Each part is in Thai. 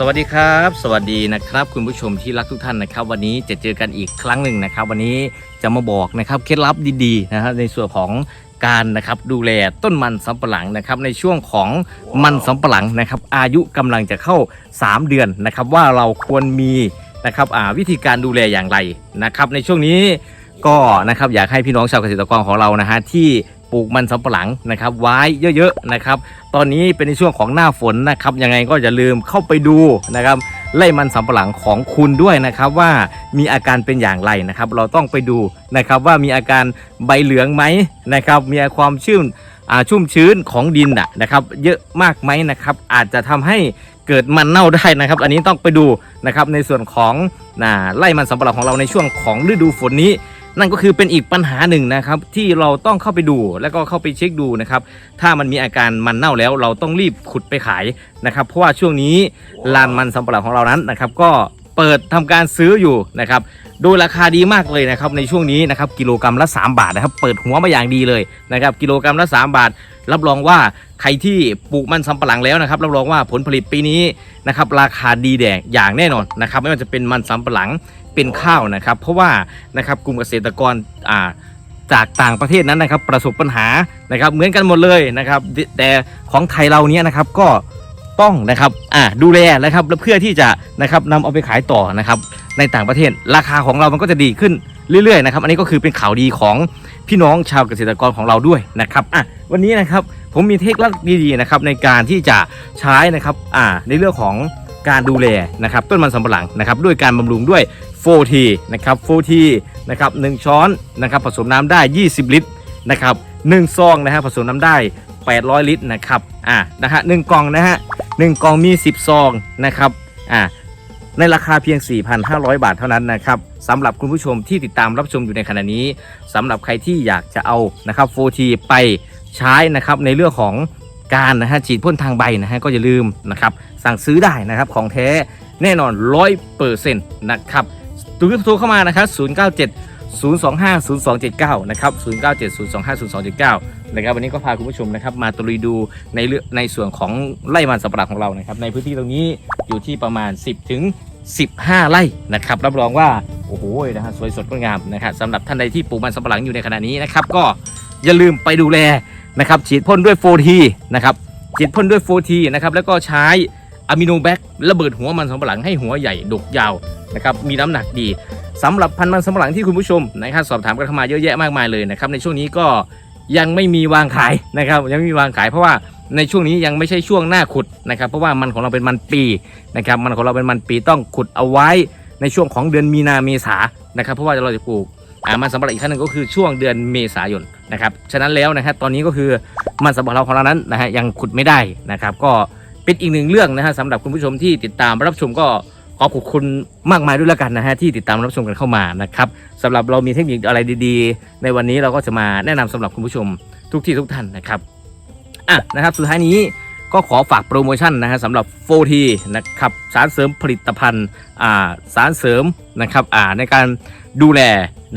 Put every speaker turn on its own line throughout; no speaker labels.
สวัสดีครับ สวัสดีนะครับ คุณผู้ชมที่รักทุกท่านนะครับ วันนี้จะเจอกันอีกครั้งหนึ่งนะครับ วันนี้จะมาบอกนะครับเคล็ดลับดีๆนะครับในส่วนของการนะครับดูแลต้นมันสำปะหลังนะครับในช่วงของมันสำปะหลังนะครับ อายุกำลังจะเข้า 3 เดือนนะครับ ว่าเราควรมีนะครับวิธีการดูแลอย่างไรนะครับ ในช่วงนี้ก็นะครับอยากให้พี่น้องชาวเกษตรกรของเรานะฮะที่ ปลูกมันสำปะหลังนะครับ ไว้เยอะๆนะครับ ตอนนี้เป็นในช่วงของหน้าฝนนะครับ ยังไงก็อย่าลืมเข้าไปดูนะครับไล่มันสำปะหลังของคุณด้วยนะครับ ว่ามีอาการเป็นอย่างไรนะครับ เราต้องไปดูนะครับว่ามีอาการใบเหลืองไหมนะครับ มีความชื้นชุ่มชื้นของดินนะครับ เยอะมากไหมนะครับ อาจจะทำให้เกิดมันเน่าได้นะครับ อันนี้ต้องไปดูนะครับในส่วนของไล่มันสำปะหลังของเราในช่วงของฤดูฝนนี้ นั่นก็คือเป็นอีกปัญหาหนึ่งนะครับที่เราต้องเข้าไปดูแล้วก็เข้าไปเช็คดูนะครับถ้ามันมีอาการมันเน่าแล้วเราต้องรีบขุดไปขายนะครับเพราะว่าช่วงนี้ลานมันสำปะหลังของเรานั้นนะครับก็ เปิดทำการซื้ออยู่นะครับโดยราคาดีมากเลยนะครับในช่วงนี้นะครับกิโลกรรัมละ 3 บาทนะครับเปิดหัวมาอย่างดีเลยนะครับกิโลกรรัมละ 3 บาท รับรองว่าใครที่ปลูกมันสำปะหลังแล้วนะครับรับรองว่าผลผลิตปีนี้นะครับราคาดีแดงอย่างแน่นอนนะครับไม่ว่าจะเป็นมันสำปะหลังเป็นข้าวนะครับ เพราะว่านะครับกลุ่มเกษตรกรอ่าจากต่างประเทศนั้นนะครับประสบปัญหานะครับเหมือนกันหมดเลยนะครับแต่ของไทยเราเนี้ยนะครับก็ ต้องนะครับอ่าดูแลนะครับแล้วเพื่อที่จะนะครับนำเอาไปขายต่อนะครับในต่างประเทศ ราคาของเรามันก็จะดีขึ้นเรื่อยๆนะครับอันนี้ก็คือเป็นข่าวดีของพี่น้องชาวเกษตรกรของเราด้วยนะครับอะวันนี้นะครับผมมีเทคนิคดีๆนะครับในการที่จะใช้นะครับอ่าในเรื่องของการดูแลนะครับต้นมันสำปะหลังนะครับด้วยการบำรุงด้วย 4T นะครับ 4T นะครับ1ช้อนนะครับผสมน้ำได้ 20 ลิตรนะครับ1ซองนะฮะผสมน้ำได้ 800 ลิตรนะครับอ่านะฮะหนึ่งกล่องนะฮะ หนึ่งกล่องมี 10 ซองนะครับอ่าในราคาเพียง 4,500 บาทเท่านั้นนะครับสำหรับคุณผู้ชมที่ติดตามรับชมอยู่ในขณะนี้สำหรับใครที่อยากจะเอานะครับ 4T ไปใช้นะครับในเรื่องของการนะฮะฉีดพ่นทางใบนะฮะก็อย่าลืมนะครับสั่งซื้อได้นะครับของแท้แน่นอน 100%นะครับตูโทรเข้ามานะครับ097 025 0279 นะครับ 097 025 0279 นะครับ วันนี้ก็พาคุณผู้ชมนะครับมาตะลุยดูในเรื่องในส่วนของไร่มันสำปะหลังของเรานะครับ ในพื้นที่ตรงนี้อยู่ที่ประมาณ 10 ถึง 15 ไร่นะครับ รับรองว่า โอ้โห นะฮะ สวยสดงดงามนะครับสำหรับท่านใดที่ปลูกมันสำปะหลังอยู่ในขณะนี้นะครับ ก็อย่าลืมไปดูแลนะครับ ฉีดพ่นด้วย 4T นะครับ ฉีดพ่นด้วย 4T นะครับ แล้วก็ใช้อะมิโนแบคระเบิดหัวมันสำปะหลังให้หัวใหญ่ดกยาวนะครับ มีน้ำหนักดี สำหรับพันธุ์มันสำปะหลังที่คุณผู้ชมนะครับสอบถามกันเข้ามาเยอะแยะมากมายเลยนะครับในช่วงนี้ก็ยังไม่มีวางขายนะครับยังไม่มีวางขายเพราะว่าในช่วงนี้ยังไม่ใช่ช่วงหน้าขุดนะครับเพราะว่ามันของเราเป็นมันปีนะครับมันของเราเป็นมันปีต้องขุดเอาไว้ในช่วงของเดือนมีนาเมษานะครับเพราะว่าเราจะปลูกอ่ามันสำปะหลังอีกครั้งหนึ่งก็คือช่วงเดือนเมษายนนะครับฉะนั้นแล้วนะครับตอนนี้ก็คือมันสำปะหลังของเรานั้นนะฮะยังขุดไม่ได้นะครับก็เป็นอีกหนึ่งเรื่องนะฮะสำหรับคุณผู้ชมที่ติดตามรับชมก็ ขอขอบคุณมากมายด้วยแล้วกันนะฮะที่ติดตามรับชมกันเข้ามานะครับสำหรับเรามีเทคนิคอะไรดีๆ ในวันนี้เราก็จะมาแนะนำสำหรับคุณผู้ชมทุกที่ทุกท่านนะครับอะนะครับสุดท้ายนี้ก็ขอฝากโปรโมชั่นนะฮะสำหรับ 4T นะครับสารเสริมผลิตภัณฑ์อ่าสารเสริมนะครับอ่าในการดูแล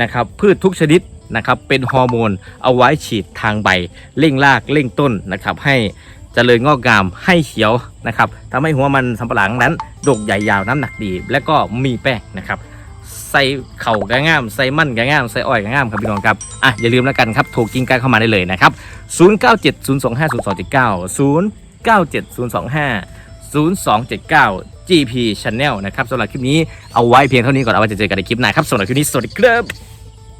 นะครับพืชทุกชนิดนะครับเป็นฮอร์โมนเอาไว้ฉีดทางใบเร่งรากเร่งต้นนะครับให้ เจริญงอกงามให้เขียวนะครับทำให้หัวมันสำปะหลังนั้นดกใหญ่ยาวน้ำหนักดี และก็มีแป้งนะครับ ใส่เข่ากระง่าม ใส่มั่นกระง่าม ใส่อ้อยกระง่ามครับพี่น้องครับ อะอย่าลืมแล้วกันครับ โทรกิ้งกันเข้ามาได้เลยนะครับ 0970250279 097025 0279 GP Channel นะครับสำหรับคลิปนี้เอาไว้เพียงเท่านี้ก่อนเอาไว้จะเจอกันในคลิปหน้าครับสำหรับคลิปนี้สวัสดีครับ